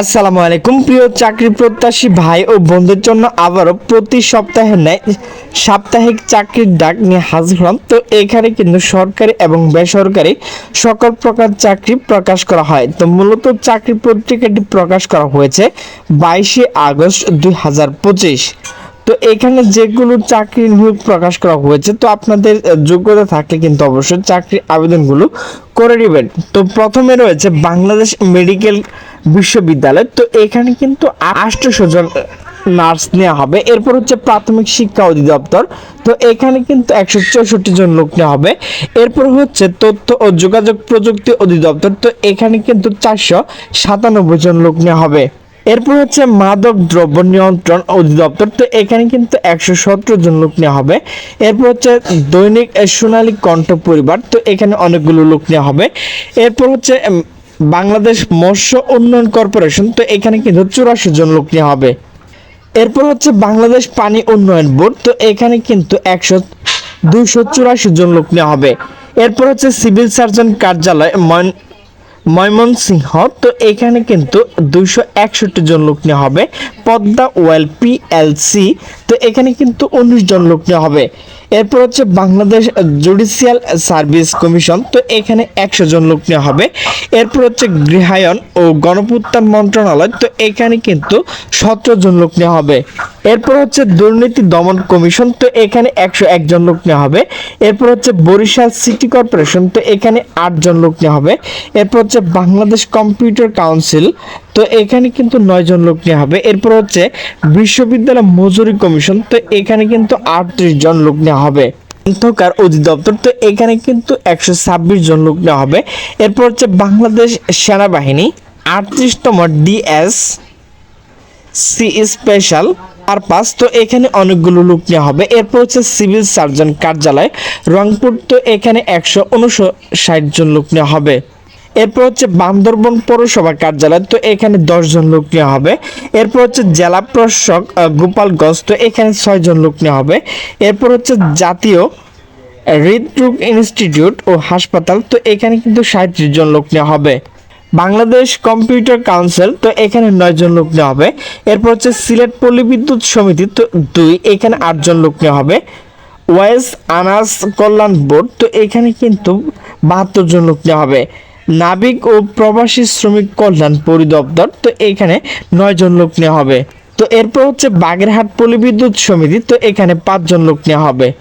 আসসালামু আলাইকুম। প্রিয় চাকরি প্রত্যাশী ভাই ও বন্ধুর জন্য আবারও প্রতি সপ্তাহে ন্যায় সাপ্তাহিক চাকরির ডাক নিয়ে হাজির হলাম। তো এখানে কিন্তু সরকারি এবং বেসরকারি সকল প্রকার চাকরি প্রকাশ করা হয়। তো মূলত চাকরি পত্রিকাটি প্রকাশ করা হয়েছে বাইশে আগস্ট দুই হাজার পঁচিশ। তো এখানে যেগুলো চাকরি নিয়োগ প্রকাশ করা হয়েছে, তো আপনাদের যোগ্যতা থাকলে কিন্তু অবশ্যই চাকরির আবেদনগুলো করে নেবেন। তো প্রথমে রয়েছে বাংলাদেশ মেডিকেল বিশ্ববিদ্যালয়। তো এখানে কিন্তু আটশো জন নার্স নেওয়া হবে। এরপর হচ্ছে প্রাথমিক শিক্ষা অধিদপ্তর। তো এখানে কিন্তু একশো চৌষট্টি জন লোক নেওয়া হবে। এরপর হচ্ছে তথ্য ও যোগাযোগ প্রযুক্তি অধিদপ্তর। তো এখানে কিন্তু চারশো সাতানব্বই জন লোক নেওয়া হবে। এরপর হচ্ছে মাদক দ্রব্য নিয়ন্ত্রণ অধিদপ্তর। তো এখানে কিন্তু একশো সতেরো জন লোক নেওয়া হবে। এরপর হচ্ছে দৈনিক সোনালী কণ্ঠ পরিবার। তো এখানে অনেকগুলো লোক নেওয়া হবে। এরপর হচ্ছে বাংলাদেশ মৎস্য উন্নয়ন কর্পোরেশন। তো এখানে কিন্তু চুরাশি জন লোক নিয়ে হবে। এরপর হচ্ছে বাংলাদেশ পানি উন্নয়ন বোর্ড। তো এখানে কিন্তু একশো, দুইশো চুরাশি জন লোক নেওয়া হবে। এরপর হচ্ছে সিভিল সার্জন কার্যালয় ময়মনসিংহ। তো এখানে কিন্তু দুইশো একষট্টি জন লোক নেওয়া হবে। পদ্মা ওয়েল পিএলসি তো এখানে কিন্তু উনিশ জন লোক নেওয়া হবে। এরপর হচ্ছে বাংলাদেশ জুডিশিয়াল সার্ভিস কমিশন। তো এখানে একশো জন লোক নেওয়া হবে। এরপর হচ্ছে গৃহায়ন ও গণপুত্তান মন্ত্রণালয়। তো এখানে কিন্তু সতেরো জন লোক নেওয়া হবে। এরপর হচ্ছে দুর্নীতি দমন কমিশন। তো এখানে একশো একজন লোক নেওয়া হবে। এরপর হচ্ছে বরিশাল সিটি কর্পোরেশন। তো এখানে আটজন লোক নেওয়া হবে। এরপর হচ্ছে বাংলাদেশ কম্পিউটার কাউন্সিল। তো এখানে কিন্তু নয় জন লোক নেওয়া হবে। এরপর হচ্ছে বিশ্ববিদ্যালয় মজুরি কমিশন। তো এখানে কিন্তু আটত্রিশ জন লোক নেওয়া হবে। গ্রন্থকার অধিদপ্তর। তো এখানে কিন্তু একশো ছাব্বিশ জন লোক নেওয়া হবে। এরপর হচ্ছে বাংলাদেশ সেনাবাহিনী। আটত্রিশতম ডিএস সি স্পেশাল আর পারপাস। তো এখানে অনেকগুলো লোক নেওয়া হবে। এরপর হচ্ছে সিভিল সার্জন কার্যালয়। রংপুর তো এখানে একশো উনষাট জন লোক নেওয়া হবে। এরপর হচ্ছে বান্দরবন পৌরসভা কার্যালয়, তো এখানে দশ জন লোক নেওয়া হবে। এরপর হচ্ছে জেলা প্রশাসক গোপালগঞ্জ তো এখানে ছয় জন লোক নেওয়া হবে। এরপর হচ্ছে জাতীয় হৃদরোগ ইনস্টিটিউট ও হাসপাতাল, তো এখানে কিন্তু সাঁত্রিশ জন লোক নেওয়া হবে। বাংলাদেশ কম্পিউটার কাউন্সিল, তো এখানে নয় জন লোক নেওয়া হবে। এরপর হচ্ছে সিলেট পল্লী বিদ্যুৎ সমিতি, তো দুই, এখানে আটজন লোক নেওয়া হবে। ওয়েস আনাস কল্যাণ বোর্ড, তো এখানে কিন্তু বাহাত্তর জন লোক নেওয়া হবে। নাবিক ও প্রবাসী শ্রমিক কল্যাণ পরিদপ্তর, তো এখানে নয়জন লোক নেওয়া হবে। তো এরপর হচ্ছে বাগেরহাট পলিবিদ্যুৎ বিদ্যুৎ সমিতি, তো এখানে পাঁচজন লোক নেওয়া হবে।